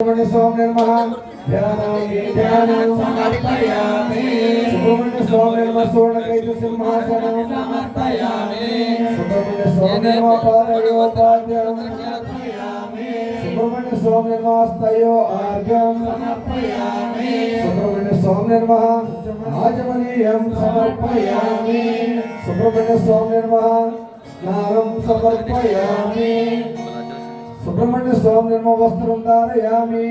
సుబ్రహ్మణ్య స్వామి నిర్మహ ధ్యానామి ధ్యానం సమర్పయామి సుబ్రహ్మణ్య స్వామి నిర్మ సువర్ణకైత సింహాసనం సమర్పయామి సుబ్రహ్మణ్య స్వామి నిర్మ పాదయోపాద్యం సుబ్రహ్మణ్య స్వామి నిర్మ స్తయో ఆర్ఘ్యం సమర్పయామి సుబ్రహ్మణ్య సుబ్రహ్మణ్య స్వామి నిర్మ వస్త్రం ధారయామి.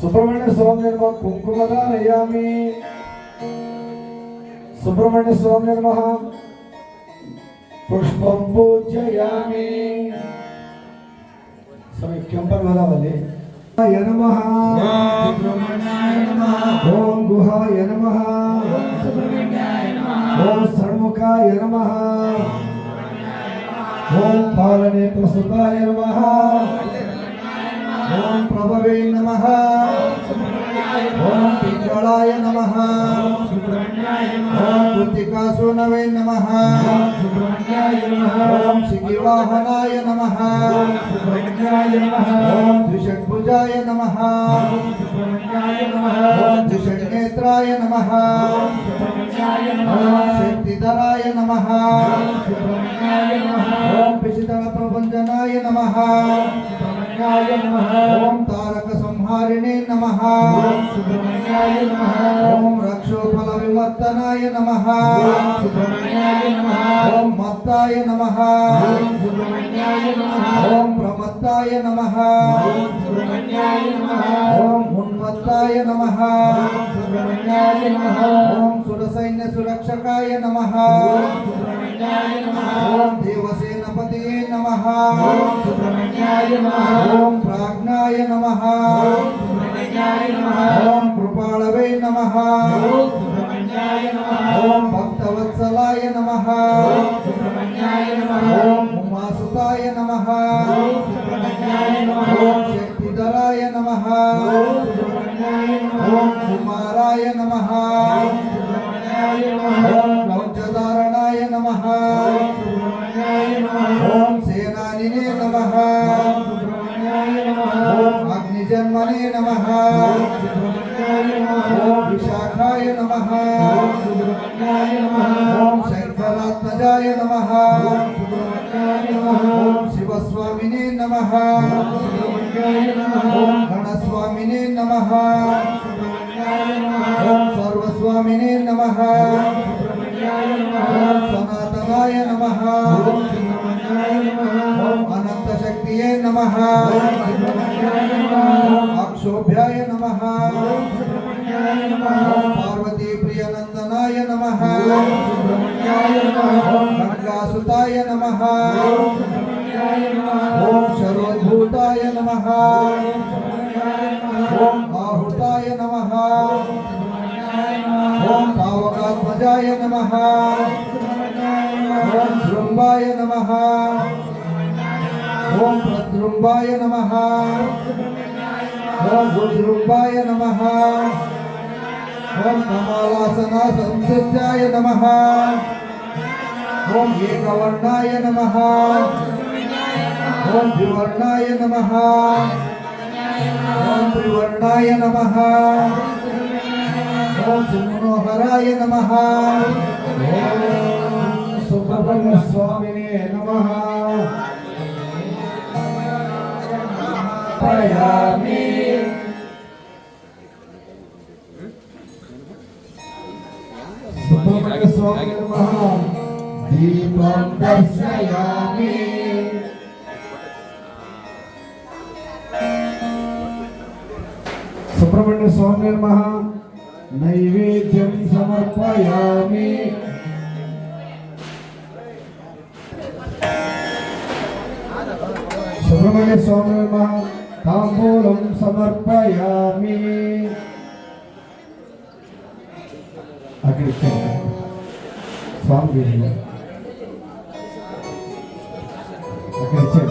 సుబ్రహ్మణ్య స్వామి నిర్మ కుంకుమ ధారయామి. సుబ్రహ్మణ్య స్వామి నిర్మ పుష్పం పూజయామి. సమైక్యం పర్వదావళి నమః. ఓం గుహాయ నమ. ఓం షణ్ముఖాయ నమ. ఓం పాలనే ప్రసుతాయ నమ. ఓం ప్రభవే నమ. ఓం పింగళాయ నమ. ఓం కృతికాసునవే నమ. ఓం శిఖివాహనాయ నమ ఓం ద్విషడ్భుజాయ నమ ఓం ద్విషడ్నేత్రాయ నమ ఓం శక్తిధరాయ నమ ఓం పిశితల ప్రపంచనాయ నమ ఓం తారక సంహారిణే నమ ఓం రక్షోఫల విమర్దనాయ నమ ఓం మత్తాయ నమ ఓం ప్రమత్తాయ నమ ఓం ఉన్మత్తాయ నమ ఓం సురసైన్య సురక్షకాయ నమ ఓం దేవసేనపతియే నమ ఓం ప్రాజ్ఞాయ నమ ఓం కృపాళవే నమ ఓం భక్తవత్సలాయ నమ ఓం ఉమాసుతాయ నమ ఓం శక్తిధరాయ నమ ఓం కుమారాయ నమ ఓం కౌచధారణాయ నమ ఓం సేనానినే నమ ఓం అగ్నిజన్మనే నమ ఓం విశాఖాయ నమ ఓం శంకరాత్మజాయ నమ ఓం శివస్వామినే నమ ఓం గణస్వామినే నమ ఓం సర్వస్వామినే నమ ఓం సనాతనాయ నమ ఓం అనంత శక్తియే నమ ఓం అక్షోభ్యాయ నమ ఓం గంగాసుతాయ నమ. ఓం శరోద్భూతాయ నమ. ఓం ఆహుతాయ నమ. ఓం తావకాత్మజాయ నమ. ఓం శృంభాయ నమ. ఓం ప్రద్రుంబాయ నమ. ఓం రుద్రుంబాయ నమ. ఓం కమలాసన సంసిద్ధాయ నమ. ఓం ఏకవర్ణాయ నమ. ఓం ద్వివర్ణాయ నమ. ఓం త్రివర్ణాయ నమ. ఓం సుమనోహరాయ నమ. సుబ్రహ్మణ్య స్వామినే నమ. పయామి సుబ్రహ్మణ్య స్వామి నమ. దీపం దర్శయామి. సుబ్రహ్మణ్య స్వామి నమ. నైవేద్యం సమర్పయామి. సుబ్రహ్మణ్య స్వామి నమ. తాంబూలం సమర్పయామి. అక్కడికి స్వామి Okay,